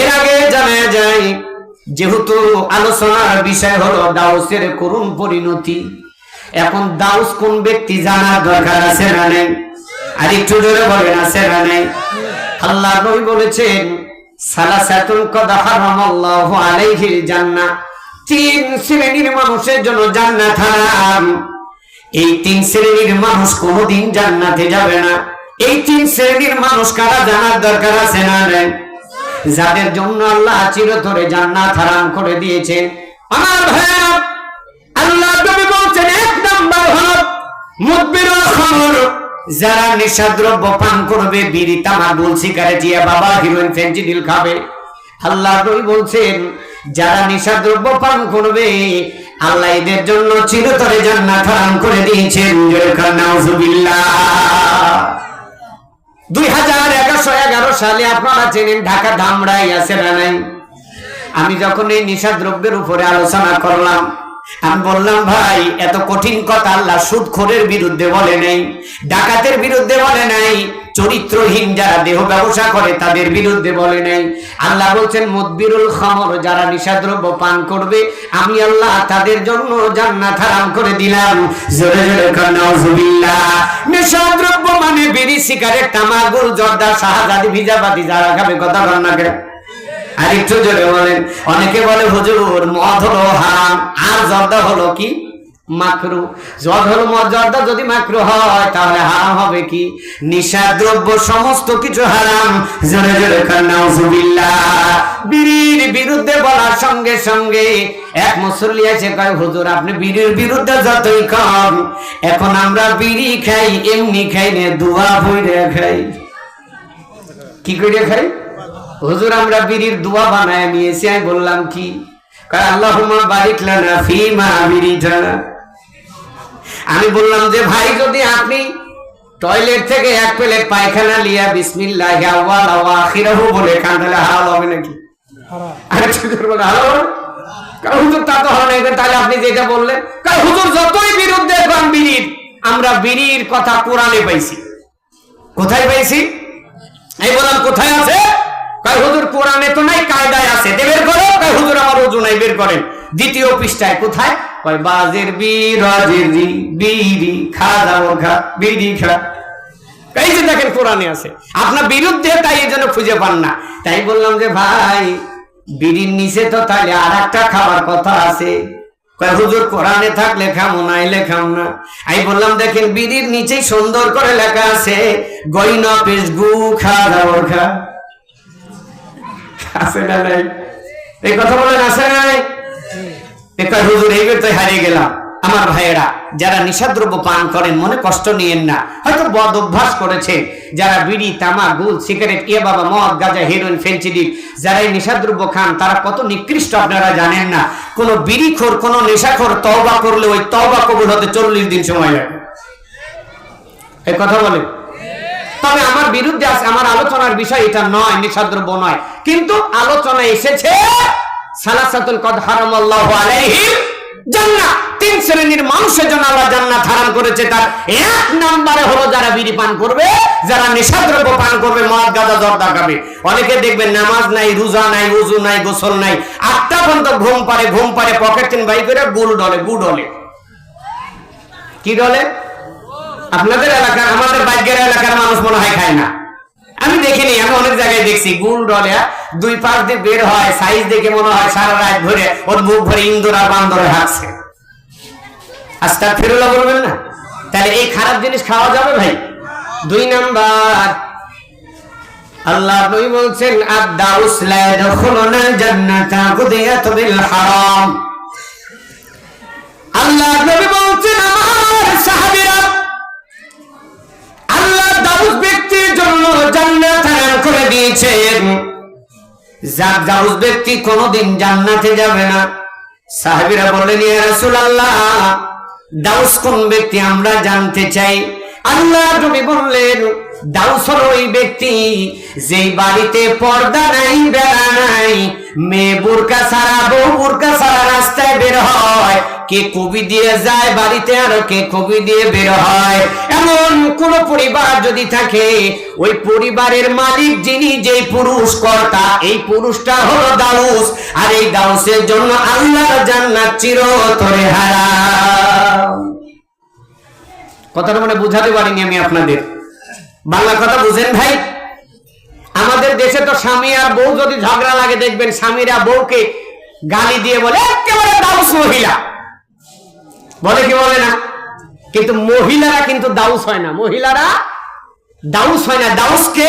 এর আগে জানা যায়, যেহেতু আলোচনার বিষয় হলো দাউসের করুণ পরিণতি, এখন দাউস কোন ব্যক্তি জানার দরকার আছে না নেই? আর একটু জোরে বলেন, আছে না নেই? আল্লাহ নবী বলেছেন, সালাসাতুন তিন শ্রেণির মানুষের জন্য জান্নাত হারাম। এই তিন শ্রেণির মানুষ কোনোদিন জান্নাতে যাবে না। এই তিন শ্রেণির মানুষ কারা জানার দরকার আছে না যাদের জন্য আল্লাহ চিরতরে জান্নাত হারাম করে দিয়েছে আমার আল্লাহ নবী বলছেন, এক মুদবিরুল খামর। যারা নেশাদ্রব্য পান করবে, বিড়ি ইয়া বাবা, হিরোইন খাবে। আল্লাহ বলছেন, যারা নেশাদ্রব্য পান করবে আল্লাহ এদের জন্য চিরতরে জান্নাত হারাম করে দিয়েছেন। দুই হাজার এগারোশো এগারো সালে আপনারা চেনেন ঢাকা ধামরাই আছে না নাই? আমি যখন এই নিশা দ্রব্যের উপরে আলোচনা করলাম, আমি বললাম, ভাই, এত কঠিন কথা আল্লাহ সুদখোরের বিরুদ্ধে বলে নাই, ডাকাতের বিরুদ্ধে বলে নাই চরিত্রহীন যারা দেহ ব্যবসা করে তাদের বিরুদ্ধে বলে নাই। আল্লাহ বলছেন, মুদবিরুল খামর, যারা নিশাদ্রব্য পান করবে, আমি আল্লাহ তাদের জন্য জান্নাত হারাম করে দিলাম। জোরে জোরে নাউজুবিল্লাহ। নেশাদ্রব্য মানে বিড়ি, সিগারেট, তামাকুল, জর্দা, শাহজাদি ভিজাবাদি যারা খাবে কথা বল না কেন? আর একটু জোরে বলেন, অনেকে বলে, হুজুর, মদ হলো হারাম, আর জর্দা হলো কি? মাকরু। হলো জর্দা যদি মাকরু হয়, তাহলে হারাম হবে কি? নিশা দ্রব্য সমস্ত কিছু হারাম। জোরে জোরে বিড়ির বিরুদ্ধে বলার সঙ্গে সঙ্গে এক মুসল্লি আছে কয়, হুজুর, আপনি বিড়ির বিরুদ্ধে যতই কম এখন আমরা বিড়ি খাই, এমনি খাই না, দুয়া বইরে খাই। কি করে খাই? হুজুর, আমরা বিড়ির দোয়া বানায় নিয়েছি। আমি বললাম, কি? কয়, আল্লাহুম্মা বারিক লানা ফিমা বিরিতানা আমি বললাম যে ভাই যদি আপনি টয়লেট থেকে এক প্লেট পায়খানা লিয়া বিসমিল্লাহ আখিরাহু বলে খান তাহলে হালাল হবে নাকি? আরে করে হালাল কারণ হুজুর তা তো হবে না তাহলে আপনি যেটা বললেন কারণ হুজুর যতই বিরুদ্ধে বিড়ির আমরা বিড়ির কথা কোরআনে পাইছি। কোথায় পাইছি? এই বললাম কোথায় আছে? কয় হুজুর কোরআনে তো নাই কায়দায় আছে। দে বের করো কয় হুজুর আমার ওজু নাই বের করেন। দ্বিতীয় পৃষ্ঠায় কোথায়? কয়, বাজের বিরাজের রি বিড়ি খা দাও খা এই যে দেখেন কোরআনে আছে। আপনার বিরুদ্ধে তাই এই জন্য খুঁজে পান না। তাই বললাম যে, ভাই, বিড়ির নিচে তো তাহলে আর একটা খাবার কথা আছে। হুজুর, কোরআনে থাকলে খামো নাই লেখাম না। আমি বললাম, দেখেন, বিড়ির নিচেই সুন্দর করে লেখা আছে গইনা পেশ গু খা দাও খা আছে না নাই? এই কথা বলেন, আছে না হুজুর আমার ভাইয়েরা, যারা নিশাদ্রব্য পান করেন, মনে কষ্ট নিয়েন না। হয়তো বদ অভ্যাস করেছে যারা বিড়ি, তামা গুল সিগারেট ইয়ে বাবা, মদ যারা এই নিশাদ্রব্য খান, তারা কত নিকৃষ্ট আপনারা জানেন না। বিড়িখোর নেশাখোর করলে ওই কবুল হতে চল্লিশ দিন সময় লাগে। কথা বলে? তবে আমার বিরুদ্ধে আছে আমার আলোচনার বিষয় এটা নয় নিঃসাদ্রব্য নয়। কিন্তু আলোচনা এসেছে সালাসাতুল কদ হারামাল্লাহু জান্নাত, তিন শ্রেণির মানুষের জন্য আল্লাহ জান্নাত হারাম করেছে। তার এক নম্বরে হলো যারা বিড়ি পান করবে, যারা নেশাদ্রব্য পান করবে, মদ খাবে। অনেকে দেখবেন নামাজ নাই, রোজা নাই, উজু নাই, গোসল নাই। আটটা পর্যন্ত ঘুম পারে ঘুম পারে পকেট চেন বাই করে গুল ডলে, গু ডলে। কি ডলে? আপনাদের এলাকার, আমাদের বাইকের এলাকার মানুষ মনে হয় খায় না। আমি দেখিনি, আমি অনেক জায়গায় দেখছি। গুল ডলে দুই পাশ দিয়ে বের হয়, সাইজ দেখে মনে হয় সারা রাত ধরে ওর মুখ ভরে ইন্দোর আর বান্দরে হাঁটছে। আস্তা ফেরুল্লাহ বলবেন না? তাহলে এই খারাপ জিনিস খাওয়া যাবে ভাই? দুই নাম্বার। আল্লাহ নবী বলছেন জান্নাতা বিল হারাম। আল্লাহ নবী বলছেন, আমার সাহাবীরা, আল্লাহ দাউদ ব্যক্তির জন্য জান্নাত হারাম করে দিয়েছেন যার দাউদ ব্যক্তি জান্নাতে যাবে না। সাহাবীরা ইয়া রাসূলুল্লাহ, দাউস কোন ব্যক্তি আমরা জানতে চাই? আল্লাহ নবী বললেন, দাউস হলো ওই ব্যক্তি যেই বাড়িতে পর্দা নাই, বেড়া নাই, মেয়ে বুরকা ছাড়া বউ বুরকা হয় কে কবি দিয়ে যায় বাড়িতে আর কে কবি দিয়ে বের হয়? এমন কোন পরিবার যদি থাকে, ওই পরিবারের মালিক যিনি যেই পুরুষ কর্তা, এই পুরুষটা হলো দাউস। আর এই দাউসের জন্য আল্লাহর জান্নাত চিরতরে হারাম। কথাটা মানে বুঝাতে পারিনি আমি আপনাদের। বাংলা কথা বুঝেন ভাই? আমাদের দেশে তো স্বামী আর বউ যদি ঝগড়া লাগে, দেখবেন স্বামীরা বউকে গালি দিয়ে বলে, একেবারে দাউস মহিলা। বলে কি বলে না? কিন্তু মহিলারা কিন্তু দাউস হয় না। মহিলারা দাউস হয় না। দাউসকে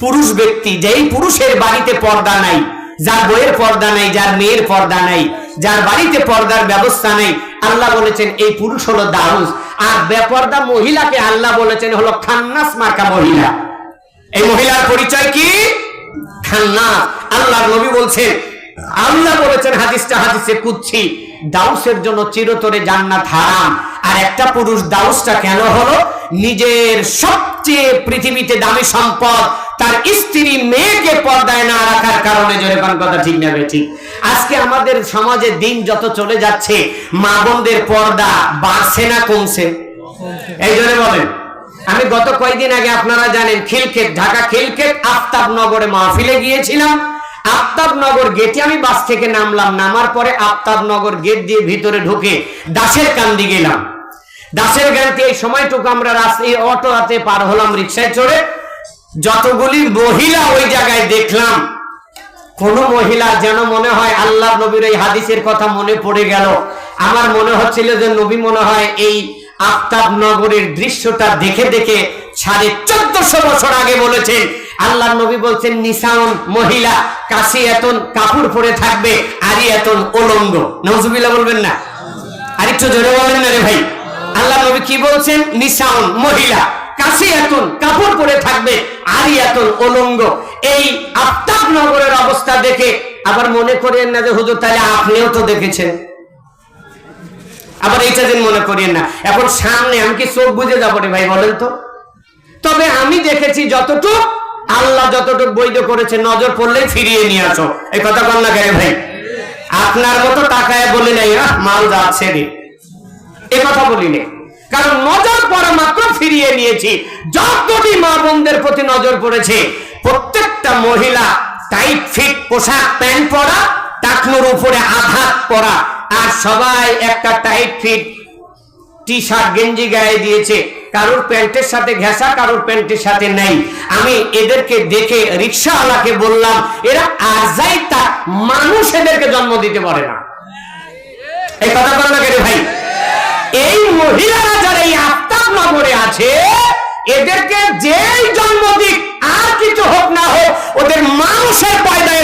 পুরুষ ব্যক্তি, যেই পুরুষের বাড়িতে পর্দা নাই, যার বইয়ের পর্দা নাই, যার মেয়ের পর্দা নাই, যার বাড়িতে পর্দার ব্যবস্থা নেই, আল্লাহ বলেছেন এই পুরুষ হলো দাউস। আর বেপর্দা মহিলাকে আল্লাহ বলেছেন হলো খান্নাস মার্কা মহিলা। এই মহিলার পরিচয় কি? খান্নাস। আল্লাহ নবী বলছেন, আল্লাহ বলেছেন হাদিসটা হাদিসে কুচ্ছি দাউসের জন্য চিরতরে জান্নাত হারাম। আর একটা পুরুষ দাউসটা কেন হলো? নিজের সবচেয়ে পৃথিবীতে দামি সম্পদ তার স্ত্রী মেয়েকে পর্দায় না রাখার কারণে, জোরে কোন কথা ঠিক না ঠিক? আজকে আমাদের সমাজে দিন যত চলে যাচ্ছে, মা বোনদের পর্দা বাড়ছে না কমছে? এই জন্য বলেন। আমি গত কয়েকদিন আগে আপনারা জানেন, খিলক্ষেত, ঢাকা খিলক্ষেত আফতাব নগরে মাহফিলে গিয়েছিলাম। আফতাব নগর গেটে আমি বাস থেকে নামলাম, নামার পরে আফতাব নগর গেট দিয়ে ভিতরে ঢুকে দাসের কান্দি গেলাম। দাসের গাড়িতে এই সময়টুকু আমরা রাস্তায় হাতে পার হলাম রিক্সায় চড়ে। যতগুলি মহিলা ওই জায়গায় দেখলাম, কোন মহিলা যেন মনে হয় আল্লাহ নবীর এই হাদিসের কথা মনে পড়ে গেল। আমার মনে হচ্ছিল যে নবী মনে হয় এই আফতাব নগরের দৃশ্যটা দেখে দেখে সাড়ে চোদ্দশো বছর আগে বলেছেন আল্লাহ নবী বলছেন, নিসাউন মহিলা কাশি এতন কাপড় পরে থাকবে আরি এতন ওলঙ্গ। নজুবিল্লাহ বলবেন না। আরেকটু জোরে বলেন না রে ভাই। আল্লাহ নবী কি বলছেন? নিসাউন মহিলা কাশি এতন কাপড় পরে থাকবে আরি এতন এই আফতাব নগরের অবস্থা দেখে আবার মনে করেন না যে, হুজুর, তাহলে আপনিও তো দেখেছেন। আবার এইটা দিন মনে করিয়েন না। এখন সামনে আমি কি চোখ বুঝে যাব রে ভাই, বলেন তো? তবে আমি দেখেছি যতটুক আল্লাহ যতটুক বৈধ করেছে, নজর পড়লেই ফিরিয়ে নিয়ে আসো। এই কথা বল না কেন ভাই? আপনার মতো টাকায় বলি নাই মাল যাচ্ছে রে। এ কথা বলি নাই। কারণ নজর পড়া মাত্র ফিরিয়ে নিয়েছি। যতটি মা বোনদের প্রতি নজর পড়েছে, প্রত্যেকটা মহিলা টাইট ফিট পোশাক, প্যান্ট পরা, টাকনোর উপরে আঘাত পরা। আর সবাই একটা টাইট ফিট টি শার্ট গেঞ্জি গায়ে দিয়েছে। কারোর প্যান্টের সাথে কারোর প্যান্টের সাথে নেই। আমি এদেরকে দেখে রিক্সাওয়ালাকে বললাম, এরা আর যাই তা মানুষ এদেরকে জন্ম দিতে পারে না। এই কথা বল না ভাই? এই মহিলারা যারা এই নগরে আছে, এদেরকে যেই জন্ম দিক, আর কিছু হোক না হোক, ওদের মানুষের পয়দায়